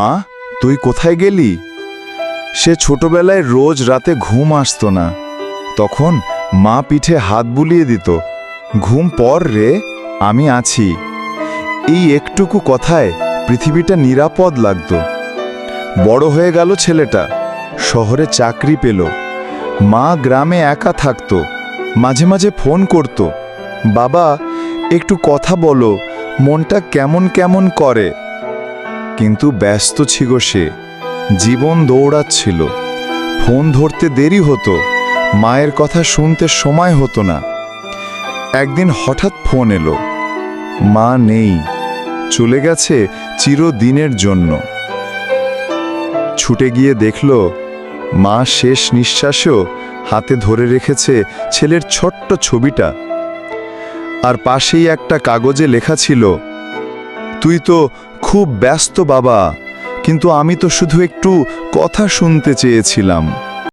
মা, তুই কোথায় গেলি? সে ছোটবেলায় রোজ রাতে ঘুম আসতো না। তখন মা পিঠে হাত বুলিয়ে দিত, ঘুম পর রে, আমি আছি। এই একটুকু কথায় পৃথিবীটা নিরাপদ লাগতো। বড় হয়ে গেল ছেলেটা, শহরে চাকরি পেল। মা গ্রামে একা থাকতো, মাঝে মাঝে ফোন করত। বাবা, একটু কথা বলো, মনটা কেমন কেমন করে? কিন্তু ব্যস্ত ছিল সে। জীবন দৌড়াচ্ছিল। ফোন ধরতে দেরি হতো। মায়ের কথা শুনতে সময় হতো না। একদিন হঠাৎ ফোন এলো। মা নেই। চলে গেছে চিরদিনের জন্য। ছুটে গিয়ে দেখল, মা শেষ নিঃশ্বাসেও হাতে ধরে রেখেছে ছেলের ছোট্ট ছবিটা। আর পাশেই একটা কাগজে লেখা ছিল তুই তো খুব ব্যস্ত বাবা কিন্তু আমি তো শুধু একটু কথা শুনতে চেয়েছিলাম।